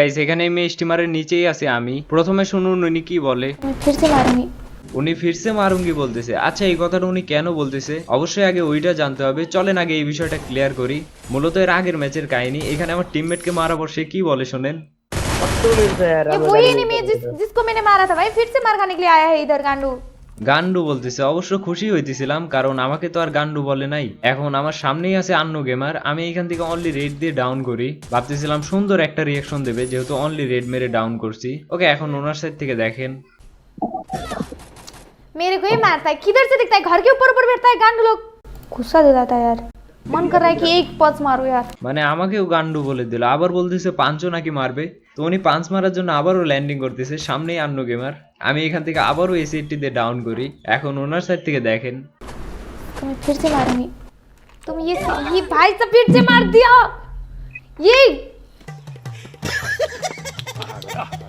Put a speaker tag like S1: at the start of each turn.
S1: guys এখানে আমি স্টিমারের নিচেই আছি আমি প্রথমে শুনুন উনি কি বলে
S2: मैं फिर से मारूंगी
S1: উনি ফিরসে মারুঙ্গি বলতেছে আচ্ছা এই কথাটা উনি কেন বলতেছে অবশ্যই আগে ওইটা জানতে হবে চলেন আগে এই বিষয়টা ক্লিয়ার করি মূলত এর আগের ম্যাচের কাহিনী এখানে আমার টিমমেটকে মারা পর সে কি বলে শোনেন
S2: ये वही एनिमी है जिस जिसको मैंने मारा था भाई फिर से मार खाने के लिए आया है इधर गांडू
S1: গান্ডু বলতেছে অবশ্য খুশি হইতেছিলাম কারণ আমাকে তো আর গান্ডু বলে নাই এখন আমার সামনেই আছে আন্ন গেমার আমি এখান থেকে অনলি রেড দিয়ে ডাউন করি ভাবতেছিলাম সুন্দর একটা রিয়াকশন দেবে যেহেতু অনলি রেড মেরে ডাউন করছি ওকে এখন ওনার সাইড থেকে দেখেন
S2: मेरे को ही मारता है किधर से दिखता है घर के ऊपर ऊपर बैठता है गांडू लोग गुस्सा दिलाता है यार मन कर रहा है कि एक पच मारो यार
S1: মানে আমাকেও গান্ডু বলে দিল আবার বলতেছে পাঁচও নাকি মারবে তো উনি পাঁচ মারার জন্য আবারও ল্যান্ডিং করতেছে সামনেই আন্ন গেমার আমি এখান থেকে আবারও এসিটি দিয়ে ডাউন করি এখন ওনার সাইড থেকে দেখেন
S2: तो मैं फिर से मारूंगी तुम ये ये भाई सब फिर से मार दिया ये